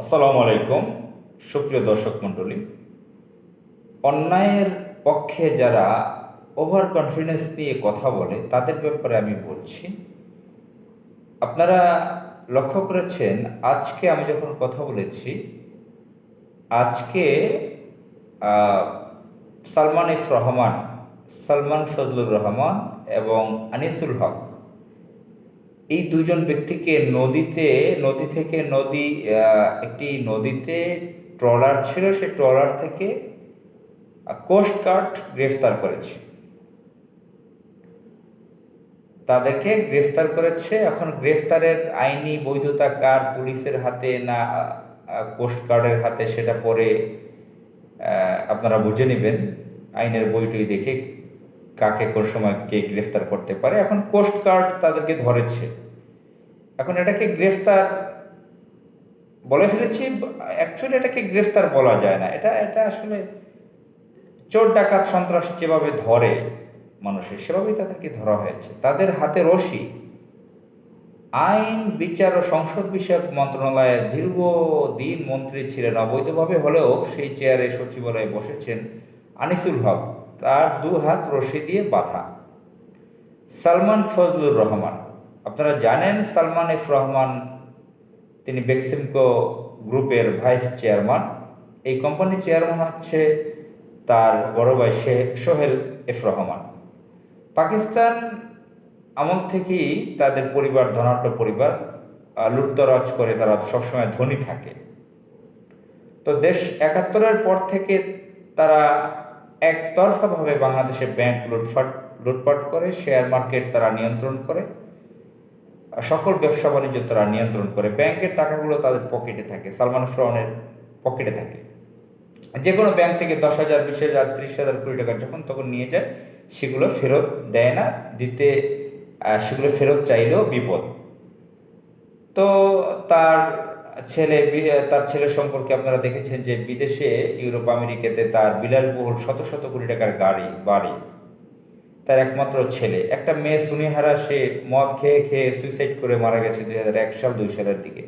আসসালামু আলাইকুম, সুপ্রিয় দর্শক মণ্ডলী। অন্যায়ের পক্ষে যারা ওভার কনফিডেন্স নিয়ে কথা বলে, তাদের ব্যাপারে আমি বলছি, আপনারা লক্ষ্য করেছেন, আজকে আমি যখন কথা বলেছি, আজকে সালমান ইফ রহমান, সালমান ফজলুর রহমান এবং আনিসুল হক এই দুজন ব্যক্তিকে নদীতে, নদী থেকে নদী একটি নদীতে ট্রলার ছিল, সে ট্রলার থেকে কোস্ট গার্ড গ্রেফতার করেছে। তাদেরকে গ্রেফতার করেছে। এখন গ্রেফতারের আইনি বৈধতা কার পুলিশের হাতে না কোস্ট গার্ডের হাতে সেটা পরে আপনারা বুঝে নেবেন। আইনের বইটই দেখে কাকে কোন সময় কে গ্রেফতার করতে পারে। এখন কোস্ট গার্ড তাদেরকে ধরেছে। এখন এটাকে গ্রেফতার বলে ফেলেছি অ্যাকচুয়ালি এটাকে গ্রেফতার বলা যায় না। এটা এটা আসলে চোর ডাকাত সন্ত্রাস যেভাবে ধরে মানুষের, সেভাবেই তাদেরকে ধরা হয়েছে। তাদের হাতে রশি। আইন, বিচার ও সংসদ বিষয়ক মন্ত্রণালয়ের দীর্ঘদিন মন্ত্রী ছিলেন। অবৈধভাবে হলেও সেই চেয়ারে সচিবালয়ে বসেছেন আনিসুল হক। তার দু হাত রশি দিয়ে বাঁধা। সালমান ফজলুর রহমান। আপনারা জানেন সালমান এফ রহমান, তিনি বেক্সিমকো গ্রুপের ভাইস চেয়ারম্যান। এই কোম্পানির চেয়ারম্যান হচ্ছে তার বড় ভাই সোহেল এফ রহমান। পাকিস্তান আমল থেকেই তাদের পরিবার, ধনাঢ্য পরিবার লুটতরাজ করে তারা সবসময় ধনী থাকে। তো দেশ একাত্তরের পর থেকে তারা একতরফাভাবে বাংলাদেশে ব্যাংক লুটফাট, লুটপাট করে, শেয়ার মার্কেট তারা নিয়ন্ত্রণ করে। সকল ব্যবসা বাণিজ্য তারা নিয়ন্ত্রণ করে ব্যাংকের টাকাগুলো তাদের পকেটে থাকে, সালমান ফ্রাউনের পকেটে থাকে। যে কোনো ব্যাংক থেকে দশ হাজার, বিশ হাজার, ত্রিশ হাজার, কুড়ি টাকা যখন তখন নিয়ে যায়, সেগুলো ফেরত দেয় না, দিতে সেগুলো ফেরত চাইলেও বিপদ। তো তার ছেলে তার ছেলে সম্পর্কে আপনারা দেখেছেন যে বিদেশে, ইউরোপ, আমেরিকাতে তার বিলাসবহুল শত শত কোটি টাকার গাড়ি, বাড়ি তার একমাত্র ছেলে। একটা মেয়ে সুনিহারা, সে মদ খেয়ে খেয়ে সুইসাইড করে মারা গেছে দুই হাজার এক সাল দুই সালের দিকে।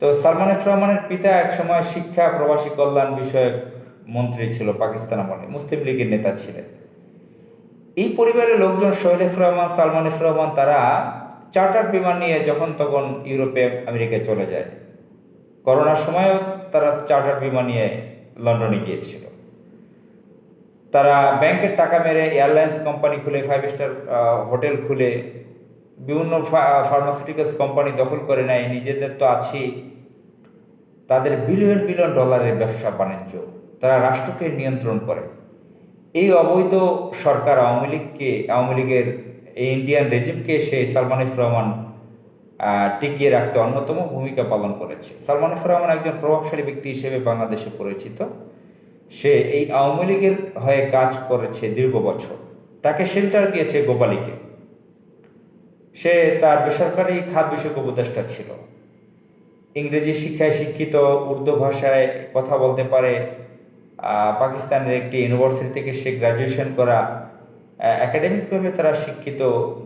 তো সালমান এফ রহমানের পিতা একসময় শিক্ষা, প্রবাসী কল্যাণ বিষয়ক মন্ত্রী ছিল পাকিস্তান আমলে, মুসলিম লীগের নেতা ছিলেন। এই পরিবারের লোকজন সোহেল এফ রহমান, সালমান এফ রহমান, তারা চার্টার বিমান নিয়ে যখন তখন ইউরোপে, আমেরিকায় চলে যায়। করোনার সময়ও তারা চার্টার বিমান নিয়ে লন্ডনে গিয়েছিল। তারা ব্যাংকের টাকা মেরে এয়ারলাইন্স কোম্পানি খুলে ফাইভ স্টার হোটেল খুলে, বিভিন্ন ফার্মাসিউটিক্যালস কোম্পানি দখল করে নেয়। নিজেদের তো আছেই তাদের বিলিয়ন বিলিয়ন ডলারের ব্যবসা বাণিজ্য। তারা রাষ্ট্রকে নিয়ন্ত্রণ করে। এই অবৈধ সরকার আওয়ামী লীগকে, আওয়ামী লীগের এই ইন্ডিয়ান রেজিমকে সে সালমান রহমান টিকিয়ে রাখতে অন্যতম ভূমিকা পালন করেছে। সালমান রহমান একজন প্রভাবশালী ব্যক্তি হিসেবে বাংলাদেশে পরিচিত। সে এই আওয়ামী লীগের হয়ে কাজ করেছে দীর্ঘ বছর। তাকে শেল্টার দিয়েছে গোপালীকে। সে তার বেসরকারি খাত বিষয়ক উপদেষ্টা ছিল। ইংরেজি শিক্ষায় শিক্ষিত, উর্দু ভাষায় কথা বলতে পারে পাকিস্তানের একটি ইউনিভার্সিটি থেকে সে গ্রাজুয়েশন করা একাডেমিকভাবে তারা শিক্ষিত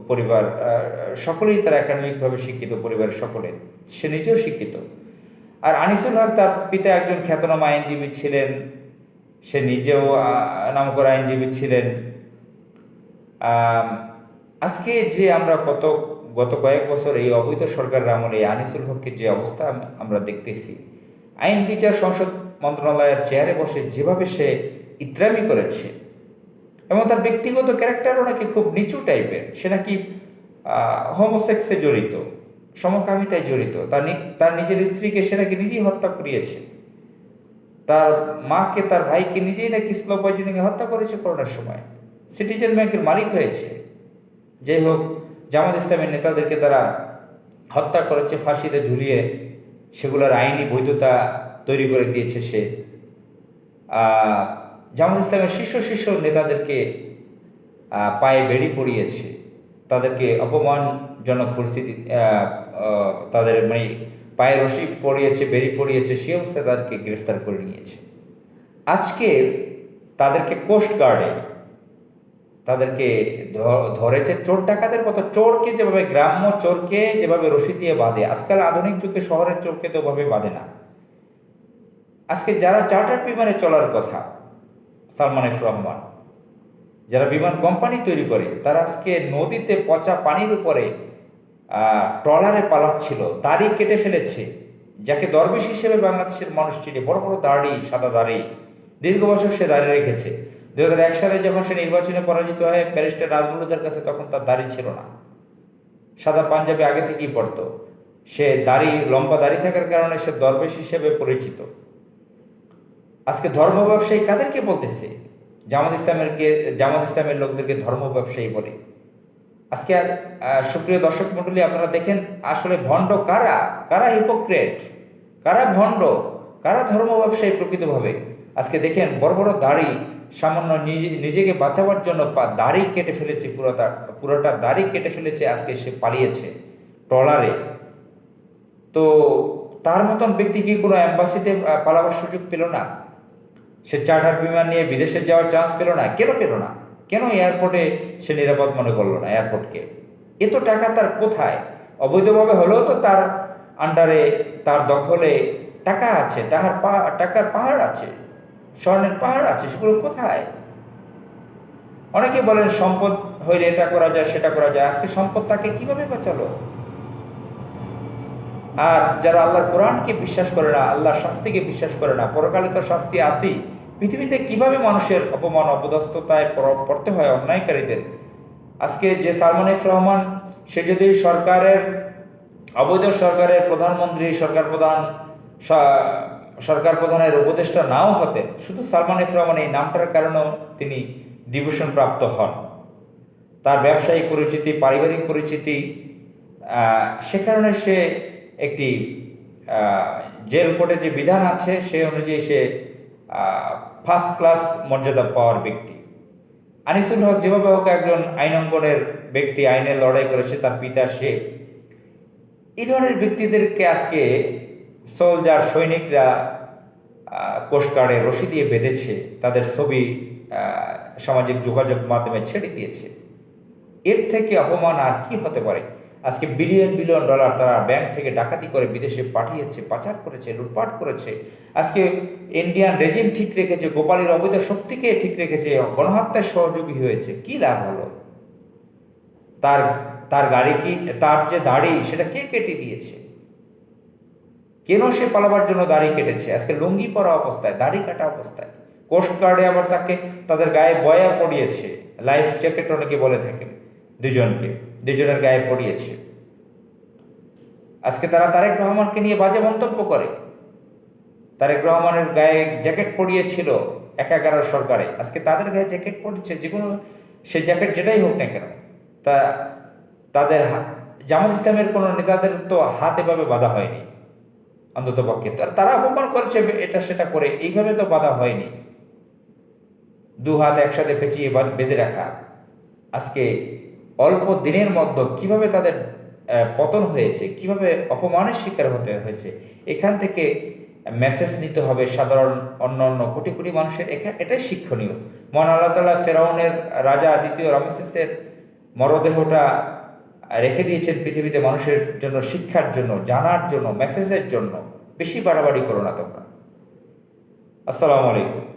পরিবার সকলেই তারা একাডেমিকভাবে শিক্ষিত পরিবারের সকলে। সে নিজেও শিক্ষিত। আর আনিসুল হক তার পিতা একজন খ্যাতনামা আইনজীবী ছিলেন। সে নিজেও নামকরা আইনজীবী ছিলেন। আজকে যে আমরা কত, গত কয়েক বছর এই অবৈধ সরকারের আমলে আনিসুল হকের যে অবস্থা আমরা দেখতেছি, আইন, বিচার, সংসদ মন্ত্রণালয়ের চেয়ারে বসে যেভাবে সে ইত্রামি করেছে এবং তার ব্যক্তিগত ক্যারেক্টারও নাকি খুব নিচু টাইপের, সে নাকি হোমোসেক্সে জড়িত, সমকামিতায় জড়িত, তার তার নিজের স্ত্রীকে সে নাকি নিজেই হত্যা করিয়েছে। তার মাকে, তার ভাইকে নিজেই নাকি স্লো হত্যা করেছে করোনার সময়। সিটিজেন ব্যাংকের মালিক হয়েছে। যাই হোক, জামাত ইসলামের নেতাদেরকে তারা হত্যা করেছে, ফাঁসিতে ঝুলিয়ে সেগুলোর আইনি বৈধতা তৈরি করে দিয়েছে সে। জামাত ইসলামের শীর্ষ শীর্ষ নেতাদেরকে পায়ে বেড়ি পড়িয়েছে তাদেরকে অপমানজনক পরিস্থিতি তাদের মানে পায়ে রশি পড়িয়েছে বেড়ি পড়িয়েছে সে অবস্থায় তাদেরকে গ্রেফতার করে নিয়েছে। আজকে তাদেরকে কোস্ট গার্ডে তাদেরকে ধরেছে চোর ডাকাতের মতো। চোরকে যেভাবে গ্রাম্য চোরকে যেভাবে রশি দিয়ে বাঁধে, আজকাল আধুনিক যুগে শহরের চোরকে তো ওভাবে বাঁধে না। আজকে যারা চার্টার বিমানে চলার কথা, সালমান এফ রহমান, যারা বিমান কোম্পানি তৈরি করে, তারা আজকে নদীতে পচা পানির উপরে ট্রলারে পালাচ্ছিল দাড়ি কেটে ফেলেছে, যাকে দরবেশ হিসেবে বাংলাদেশের মানুষ চিনে। বড় বড় দাড়ি, সাদা দাড়ি। দীর্ঘ বছর সে দাঁড়িয়ে রেখেছে। দু হাজার এক সালে যখন সে নির্বাচনে পরাজিত হয় ব্যারিস্টার রাজমুলুদের কাছে, তখন তার দাড়ি ছিল না। সাদা পাঞ্জাবি আগে থেকেই পড়তো সে দাড়ি, লম্বা দাড়ি থাকার কারণে সে দরবেশ হিসেবে পরিচিত। আজকে ধর্ম ব্যবসায়ী কাদেরকে বলতেছে? জামাত ইসলামের কে জামাত ইসলামের লোকদেরকে ধর্ম ব্যবসায়ী বলে। আজকে সুপ্রিয় দর্শক মণ্ডলী, আপনারা দেখেন আসলে ভণ্ড কারা? কারা হিপোক্রেট কারা ভণ্ড? কারা ধর্ম ব্যবসায়ী প্রকৃতভাবে? আজকে দেখেন বড় বড় দাড়ি সামান্য নিজে, নিজেকে বাঁচাবার জন্য দাড়ি কেটে ফেলেছে পুরোটা পুরোটা দাড়ি কেটে ফেলেছে, আজকে সে পালিয়েছে ট্রলারে। তো তার মতন ব্যক্তি কি কোনো অ্যাম্বাসিতে পালাবার সুযোগ পেল না? সে চার্টার বিমান নিয়ে বিদেশে যাওয়ার চান্স পেল না? কেন পেল না? কেন এয়ারপোর্টে সে নিরাপদ মনে করল না এয়ারপোর্টকে? এত টাকা তার কোথায়? অবৈধভাবে হলেও তো তার আন্ডারে তার দখলে টাকা আছে, টাকার পা- টাকার পাহাড় আছে, স্বর্ণের পাহাড় আছে, সেগুলো কোথায়? অনেকে বলেন সম্পদ হইলে এটা করা যায়, সেটা করা যায়। আজকে সম্পদ তাকে কীভাবে বাঁচালো? আর যারা আল্লাহর কোরআনকে বিশ্বাস করে না, আল্লাহর শাস্তিকে বিশ্বাস করে না, পরকালে তো শাস্তি আসি পৃথিবীতে কীভাবে মানুষের অপমান, অপদস্থতায় পড়তে হয় অন্যায়কারীদের? আজকে যে সালমান এফ রহমান, সে যদি সরকারের, অবৈধ সরকারের প্রধানমন্ত্রী, সরকার প্রধান সরকার প্রধানের উপদেষ্টা নাও হতেন শুধু সালমান রহমান এই নামটার কারণেও তিনি ডিভিশন প্রাপ্ত হন। তার ব্যবসায়িক পরিচিতি, পারিবারিক পরিচিতি সে কারণে সে একটি জেল কোর্টে যে বিধান আছে, সে অনুযায়ী সে ফার্স্ট ক্লাস মর্যাদা পাওয়ার ব্যক্তি। আনিসুল হক যেভাবে হোক একজন আইন অঙ্গনের ব্যক্তি, আইনের লড়াই করেছে, তার পিতা সে। এই ধরনের ব্যক্তিদেরকে আজকে সোলজার সৈনিকরা কোস্টগার্ডে রশি দিয়ে বেঁধেছে, তাদের ছবি সামাজিক যোগাযোগ মাধ্যমে ছেড়ে দিয়েছে। এর থেকে অপমান আর কি হতে পারে? আজকে বিলিয়ন বিলিয়ন ডলার তারা ব্যাংক থেকে ডাকাতি করে বিদেশে পাঠিয়েছে, পাচার করেছে, লুটপাট করেছে। আজকে ইন্ডিয়ান রেজিম ঠিক রেখেছে, গোপালের অবৈধ শক্তিকে ঠিক রেখেছে গণহত্যার সহযোগী হয়েছে। কি লাভ হলো? তার তার গাড়ি কি, তার যে দাড়ি, সেটা কে কেটে দিয়েছে? কেন সে পালাবার জন্য দাড়ি কেটেছে? আজকে লুঙ্গি পরা অবস্থায়, দাড়ি কাটা অবস্থায়। কোস্ট গার্ডে আবার তাকে, তাদের গায়ে বয়া পড়িয়েছে। লাইফ জ্যাকেট অনেকে বলে থাকেন দুজনকে। দুজনের গায়ে পড়িয়েছে। আজকে তারা তারেক রহমানকে নিয়ে বাজে মন্তব্য করে। তারেক রহমানের গায়ে জ্যাকেট পরিয়েছিল একাগারের সরকারে। আজকে তাদের গায়ে জ্যাকেট পড়ছে যে কোনো সে জ্যাকেট যেটাই হোক না কেন, তা তাদের জামাত ইসলামের কোনো নেতাদের তো হাত এভাবে বাধা হয়নি, অন্তত পক্ষে। তারা অপমান করেছে, এটা সেটা করে। এইভাবে তো বাধা হয়নি। দু হাত একসাথে পেঁচিয়ে বেঁধে রাখা। আজকে অল্প দিনের মধ্যে কীভাবে তাদের পতন হয়েছে, কীভাবে অপমানের শিকার হতে হয়েছে, এখান থেকে মেসেজ নিতে হবে সাধারণ অন্য অন্য কোটি কোটি মানুষের। এটাই শিক্ষণীয়। মন আল্লাহ তালা ফেরাউনের রাজা দ্বিতীয় রামেসেসের মরদেহটা রেখে দিয়েছেন পৃথিবীতে মানুষের জন্য, শিক্ষার জন্য, জানার জন্য মেসেজের জন্য। বেশি বাড়াবাড়ি করো না তোমরা। আসসালামু আলাইকুম।